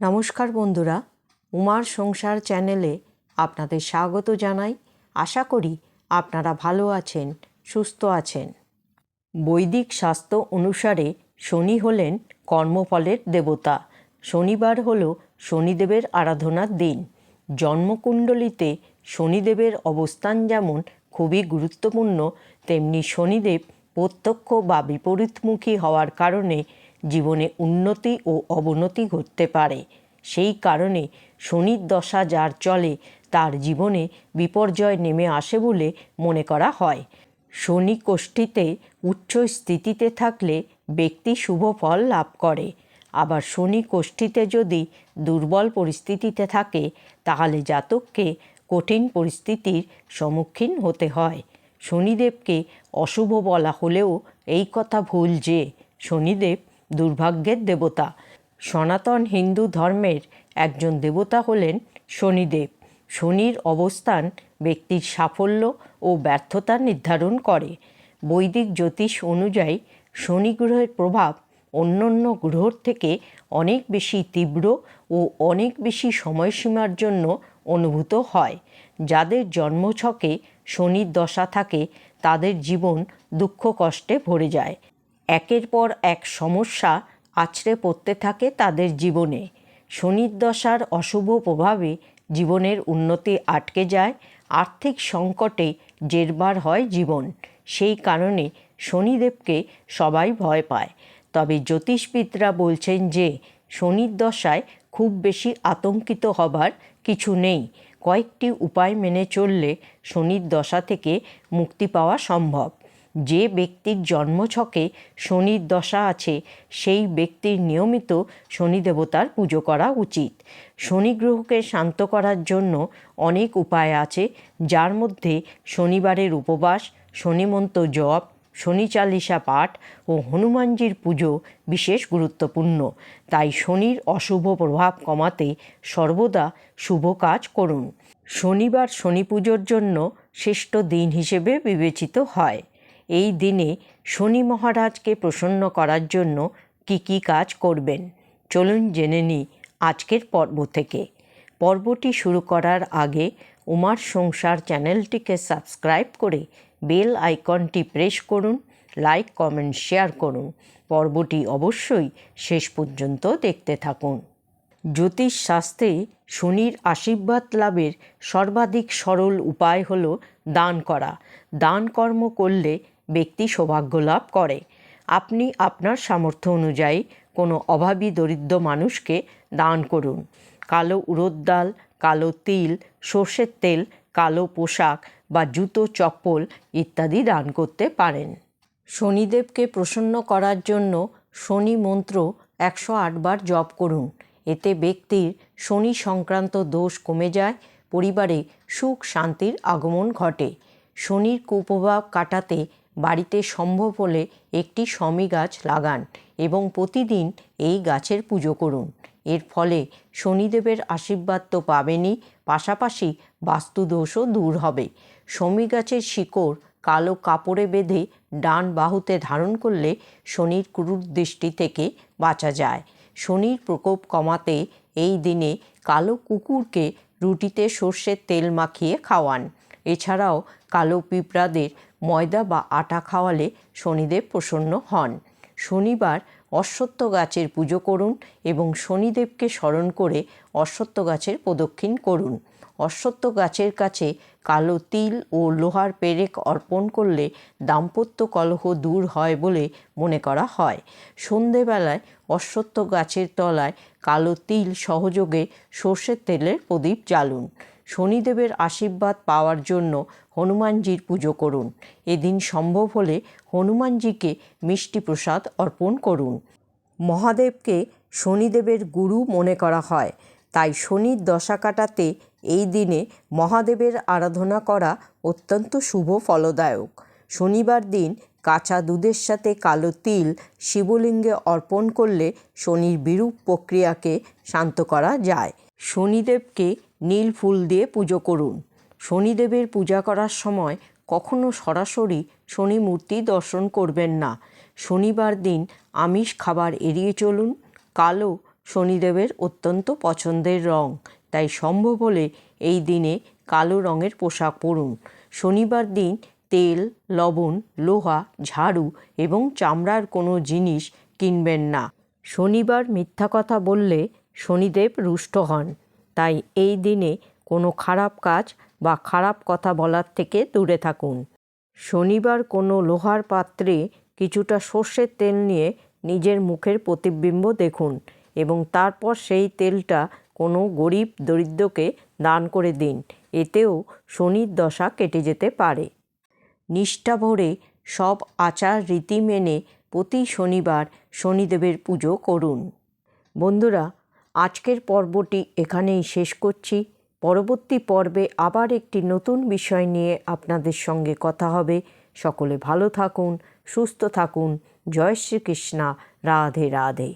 নমস্কার বন্ধুরা, উমার সংসার চ্যানেলে আপনাদের স্বাগত জানাই। আশা করি আপনারা ভালো আছেন, সুস্থ আছেন। বৈদিক স্বাস্থ্য অনুসারে শনি হলেন কর্মফলের দেবতা। শনিবার হল শনিদেবের আরাধনার দিন। জন্মকুণ্ডলিতে শনিদেবের অবস্থান যেমন খুবই গুরুত্বপূর্ণ, তেমনি শনিদেব প্রত্যক্ষ বা বিপরীতমুখী হওয়ার কারণে জীবনে উন্নতি ও অবনতি ঘটতে পারে। সেই কারণে শনির দশা যার চলে, তার জীবনে বিপর্যয় নেমে আসে বলে মনে করা হয়। শনি কোষ্ঠীতে উচ্চ স্থিতিতে থাকলে ব্যক্তি শুভ ফল লাভ করে। আবার শনি কোষ্ঠীতে যদি দুর্বল পরিস্থিতিতে থাকে, তাহলে জাতককে কঠিন পরিস্থিতির সম্মুখীন হতে হয়। শনিদেবকে অশুভ বলা হলেও এই কথা ভুল যে, শনিদেব দুর্ভাগ্যের দেবতা। সনাতন হিন্দু ধর্মের একজন দেবতা হলেন শনিদেব। শনির অবস্থান ব্যক্তির সাফল্য ও ব্যর্থতা নির্ধারণ করে। বৈদিক জ্যোতিষ অনুযায়ী শনি গ্রহের প্রভাব অন্যান্য গ্রহর থেকে অনেক বেশি তীব্র ও অনেক বেশি সময়সীমার জন্য অনুভূত হয়। যাদের জন্মছকে শনির দশা থাকে, তাদের জীবন দুঃখ কষ্টে ভরে যায়। একের পর এক সমস্যা আছড়ে পড়তে থাকে তাদের জীবনে। শনির দশার অশুভ প্রভাবে জীবনের উন্নতি আটকে যায়, আর্থিক সংকটে জেরবার হয় জীবন। সেই কারণে শনিদেবকে সবাই ভয় পায়। তবে জ্যোতিষবিদরা বলছেন যে, শনির দশায় খুব বেশি আতঙ্কিত হবার কিছু নেই। কয়েকটি উপায় মেনে চললে শনির দশা থেকে মুক্তি পাওয়া সম্ভব। যে ব্যক্তির জন্মছকে শনির দশা আছে, সেই ব্যক্তির নিয়মিত শনি দেবতার পুজো করা উচিত। শনি গ্রহকে শান্ত করার জন্য অনেক উপায় আছে, যার মধ্যে শনিবারের উপবাস, শনিমন্ত জপ, শনি চালিসা পাঠ ও হনুমানজির পুজো বিশেষ গুরুত্বপূর্ণ। তাই শনির অশুভ প্রভাব কমাতে সর্বদা শুভ কাজ করুন। শনিবার শনি পুজোর জন্য শ্রেষ্ঠ দিন হিসেবে বিবেচিত হয়। এই দিনে শনি মহারাজকে প্রসন্ন করার জন্য কি কি কাজ করবেন? চলুন জেনে নিই আজকের পর্ব থেকে। পর্বটি শুরু করার আগে উমার সংসার চ্যানেলটিকে সাবস্ক্রাইব করে বেল আইকনটি প্রেস করুন, লাইক, কমেন্ট, শেয়ার করুন। পর্বটি অবশ্যই শেষ পর্যন্ত দেখতে থাকুন। জ্যোতিষ শাস্ত্রে শনির আশীর্বাদ লাভের সর্বাধিক সরল উপায় হল দান করা। দান কর্ম করলে ব্যক্তি সৌভাগ্য লাভ করে। আপনি আপনার সামর্থ্য অনুযায়ী কোনো অভাবী দরিদ্র মানুষকে দান করুন। কালো উড়দ ডাল, কালো তিল, সর্ষের তেল, কালো পোশাক বা জুতো, চপ্পল ইত্যাদি দান করতে পারেন। শনিদেবকে প্রসন্ন করার জন্য শনি মন্ত্র একশো আটবার জপ করুন। এতে ব্যক্তির শনি সংক্রান্ত দোষ কমে যায়, পরিবারে সুখ শান্তির আগমন ঘটে। শনির কুপ্রভাব কাটাতে বাড়িতে সম্ভব হলে একটি শমী গাছ লাগান এবং প্রতিদিন এই গাছের পুজো করুন। এর ফলে শনিদেবের আশীর্বাদ তো পাবেনই, পাশাপাশি বাস্তুদোষও দূর হবে। শমী গাছের শিকড় কালো কাপড়ে বেঁধে ডান বাহুতে ধারণ করলে শনির ক্রুর দৃষ্টি থেকে বাঁচা যায়। শনির প্রকোপ কমাতে এই দিনে কালো কুকুরকে রুটিতে সর্ষের তেল মাখিয়ে খাওয়ান। এছাড়াও কালো পিঁপড়াদের ময়দা বা আটা খাওয়ালে শনিদেব প্রসন্ন হন। শনিবার অশ্বত্থ গাছের পুজো করুন এবং শনিদেবকে স্মরণ করে অশ্বত্থ গাছের প্রদক্ষিণ করুন। অশ্বত্থ গাছের কাছে কালো তিল ও লোহার পেরেক অর্পণ করলে দাম্পত্য কলহ দূর হয় বলে মনে করা হয়। সন্ধেবেলায় অশ্বত্থ গাছের তলায় কালো তিল সহযোগে সর্ষের তেলের প্রদীপ জ্বালুন। শনিদেবের আশীর্বাদ পাওয়ার জন্য হনুমানজির পুজো করুন। এদিন সম্ভব হলে হনুমানজিকে মিষ্টি প্রসাদ অর্পণ করুন। মহাদেবকে শনিদেবের গুরু মনে করা হয়। তাই শনির দশা কাটাতে এই দিনে মহাদেবের আরাধনা করা অত্যন্ত শুভ ফলদায়ক। শনিবার দিন কাঁচা দুধের সাথে কালো তিল শিবলিঙ্গে অর্পণ করলে শনির বিরূপ প্রক্রিয়াকে শান্ত করা যায়। শনিদেবকে নীল ফুল দিয়ে পুজো করুন। শনিদেবের পূজা করার সময় কখনো সরাসরি শনি মূর্তি দর্শন করবেন না। শনিবার দিন আমিষ খাবার এড়িয়ে চলুন। কালো শনিদেবের অত্যন্ত পছন্দের রং। তাই সম্ভব হলে এই দিনে কালো রঙের পোশাক পরুন। শনিবার দিন তেল, লবণ, লোহা, ঝাড়ু এবং চামড়ার কোনো জিনিস কিনবেন না। শনিবার মিথ্যা কথা বললে শনিদেব রুষ্ট হন। তাই এই দিনে কোনো খারাপ কাজ বা খারাপ কথা বলার থেকে দূরে থাকুন। শনিবার কোনো লোহার পাত্রে কিছুটা সর্ষের তেল নিয়ে নিজের মুখের প্রতিবিম্ব দেখুন এবং তারপর সেই তেলটা কোনো গরিব দরিদ্রকে দান করে দিন, এতেও শনির দশা কেটে যেতে পারে। নিষ্ঠা ভরে সব আচার রীতি মেনে প্রতি শনিবার শনিদেবের পুজো করুন। বন্ধুরা আজকের পর্বটি এখানেই শেষ করছি। পরবর্তী পর্বে আবার একটি নতুন বিষয় নিয়ে আপনাদের সঙ্গে কথা হবে। সকলে ভালো থাকুন, সুস্থ থাকুন। জয় শ্রীকৃষ্ণা, রাধে রাধে।